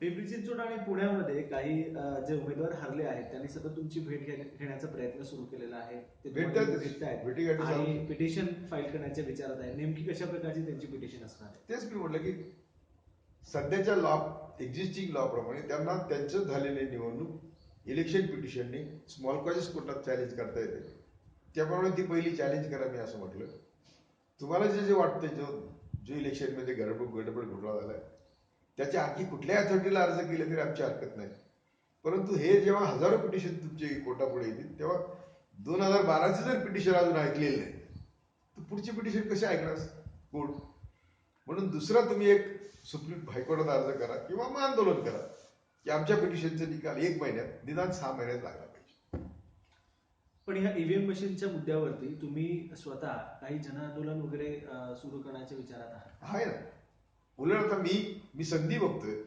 पिंपरी चिंचवड आणि पुण्यामध्ये काही अं, जे उमेदवार हरले आहेत त्यांनी सतत तुमची भेट घेण्याचा प्रयत्न सुरू केलेला आहे ते तुम्हाला भेटतातच. भेटतायत. भेटीगाठी चालू. आणि पिटिशन फाईल करण्याच्या विचारात आहे नेमकी कशा प्रकारची त्यांची पिटिशन असणार आहे तेच मी म्हटलं की सध्याच्या लॉ एक्झिस्टिंग लॉ प्रमाणे त्यांना त्यांचं झालेले निवडणूक इलेक्शन पिटिशनने स्मॉल कॉजेस कोर्टात चॅलेंज करता येते त्याप्रमाणे ती पहिली चॅलेंज करा मी असं म्हटलं तुम्हाला जे जे वाटतं जो जो इलेक्शनमध्ये गडबड गडबड घोटाळा झालाय त्याच्या आणखी कुठल्याही अथॉरिटीला अर्ज केले तरी आमची हरकत नाही. परंतु हे जेव्हा हजारो पिटिशन तुमचे कोर्टापुढे येतील तेव्हा दोन हजार बाराचे जर पिटिशन अजून ऐकलेले नाही तर पुढचे पिटिशन कसे ऐकणार? कोर्ट म्हणून दुसरा तुम्ही एक सुप्रीम हायकोर्टात अर्ज करा किंवा मग आंदोलन करा की आमच्या पिटिशनचा निकाल एक महिन्यात निदान सहा महिन्यात लागला पाहिजे. पण ह्या ईव्हीएम मशीनच्या मुद्द्यावरती तुम्ही स्वतः काही जनआंदोलन वगैरे अं, सुरू करण्याच्या विचारात आहात? आहे ना. उलट आता मी मी संधी बघतोय.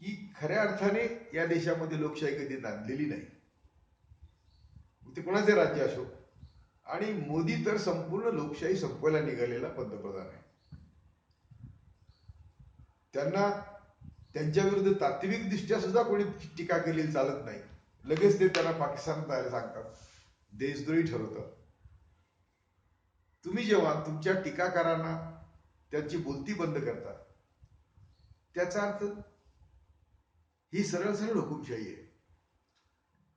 की खऱ्या अर्थाने या देशामध्ये लोकशाही कधी नांदलेली नाही. ते कोणाचे राज्य असो? आणि मोदी तर संपूर्ण लोकशाही संपवायला निघालेला पंतप्रधान आहे. त्यांना त्यांच्या विरुद्ध तात्विक दृष्ट्या सुद्धा कोणी टीका केलेली चालत नाही. लगेच ते त्यांना पाकिस्तानात जायला सांगतात. देशद्रोही ठरवतात. तुम्ही जेव्हा तुमच्या टीकाकारांना त्यांची बोलती बंद करता त्याचा अर्थ ही सरळ सरळ हुकुमशाही आहे.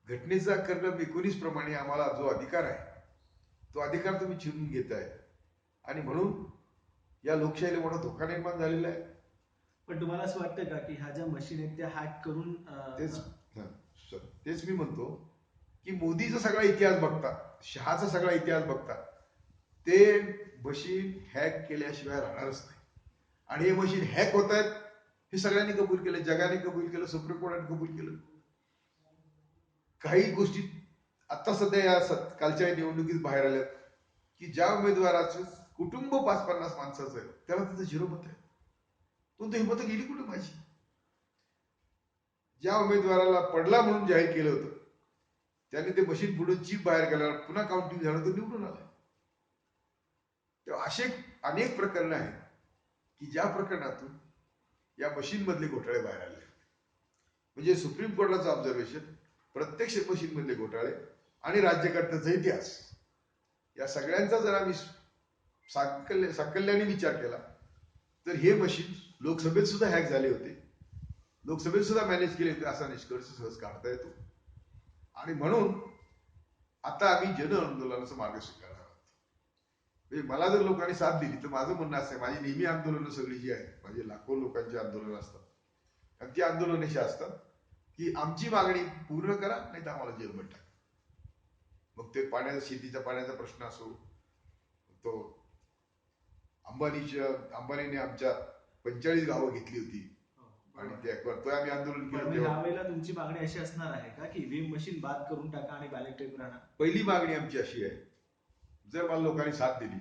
घटनेचा कलम एकोणीस प्रमाणे आम्हाला जो अधिकार आहे तो अधिकार तुम्ही चिरून घेताय. आणि म्हणून या लोकशाहीला मोठा धोका निर्माण झालेला आहे. पण तुम्हाला असं वाटतं का की ह्या ज्या मशीन आहेत त्या हॅक करून तेच तेच मी म्हणतो की मोदीचा सगळा इतिहास बघता शहाचा सगळा इतिहास बघता ते मशीन हॅक केल्याशिवाय राहणारच नाही. आणि हे मशीन हॅक होत आहेत हे सगळ्यांनी कबूल केलं जगाने कबूल केलं सुप्रीम कोर्टाने कबूल केलं. काही गोष्टी आता सध्या या स- कालच्या निवडणुकीत बाहेर आल्यात की ज्या उमेदवाराचं कुटुंब पाच पन्नास माणसाचं आहे त्याला तिथं झिरो मत आहे. पण ही मतं गेली कुठे माझी? ज्या उमेदवाराला पडला म्हणून जाहीर केलं होतं त्याने ते मशीन पुढून चीप बाहेर गेल्यावर पुन्हा काउंटिंग झालं तर निवडून आला तेव्हा असे अनेक प्रकरणं आहेत की ज्या प्रकरणातून या मशीनमधले घोटाळे बाहेर आले. म्हणजे सुप्रीम कोर्टाचं ऑब्झर्वेशन प्रत्यक्ष मशीनमधले घोटाळे आणि राज्यकर्त्याचा इतिहास. या सगळ्यांचा जर आम्ही साकल्य साकल्याने विचार केला तर हे मशीन लोकसभेत सुद्धा हॅक झाले होते. लोकसभेत सुद्धा मॅनेज केले होते असा निष्कर्ष सहज काढता येतो. आणि म्हणून आता आम्ही जन आंदोलनाचा मार्ग स्वीकारला मला जर लोकांनी साथ दिली तर माझं म्हणणं असं माझी नेहमी आंदोलनं सगळी जी आहेत माझे लाखो लोकांची आंदोलनं असतात. आणि ती आंदोलनं अशी असतात की आमची मागणी पूर्ण करा नाही तर आम्हाला जेलमध्ये टाका. मग ते पाण्याचा शेतीच्या पाण्याचा प्रश्न असो तो अंबानीच्या अंबानीने आमच्या पंचेचाळीस गावं घेतली होती. आणि ते करतोय आम्ही आंदोलन केलं तुमची मागणी अशी असणार आहे का की ईव्हीएम मशीन बाद करून टाका आणि बॅलेट पेपर आणा? पहिली मागणी आमची अशी आहे जर मला लोकांनी साथ दिली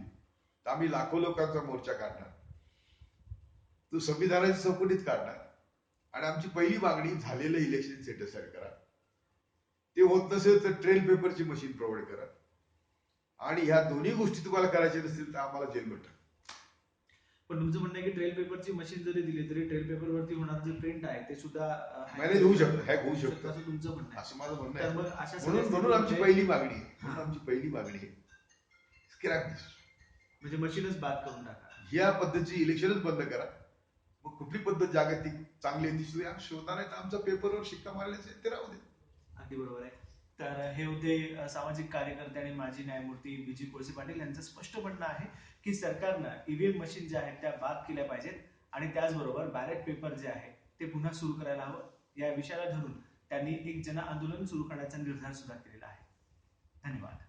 तर आम्ही लाखो लोकांचा मोर्चा काढणार. तो संविधानाच्या चौकटीत काढणार. आणि आमची पहिली मागणी झालेलं इलेक्शन सेटिस्फाईड करा. ते होत नसेल तर ट्रेल पेपरची मशीन प्रोव्हाइड करा. आणि ह्या दोन्ही गोष्टी तुम्हाला करायच्या नसतील तर आम्हाला जेलमध्ये टाका. पण तुमचं म्हणणं आहे की ट्रेल पेपरची मशीन जरी दिली तरी ट्रेल पेपर वरती होणार जे प्रिंट आहे ते सुद्धा Manage होऊ शकतं, hack होऊ शकतं. असं तुमचं म्हणणं असं माझं म्हणणं आहे. म्हणून आमची पहिली मागणी आहे. म्हणून आमची पहिली मागणी आहे. स्क्रॅप दिस म्हणजे मशीनच बाद करून टाका. या पद्धतीची इलेक्शनच बंद करा. मग कुठली पद्धत जागतिक चांगली शोधणार नाही तर आमचा पेपरवर शिक्का मारल्याचे ते राहू दे. अगदी बरोबर आहे. तर हे होते सामाजिक कार्यकर्ते आणि माजी न्यायमूर्ती बी जी कोळसे पाटील यांचं स्पष्ट म्हणणं आहे की सरकारनं ईव्हीएम मशीन ज्या आहेत त्या बाद केल्या पाहिजेत आणि त्याचबरोबर बॅलेट पेपर जे आहे ते पुन्हा सुरू करायला हवं. या विषयाला धरून त्यांनी एक जन आंदोलन सुरू करण्याचा निर्धार सुद्धा केलेला आहे. धन्यवाद.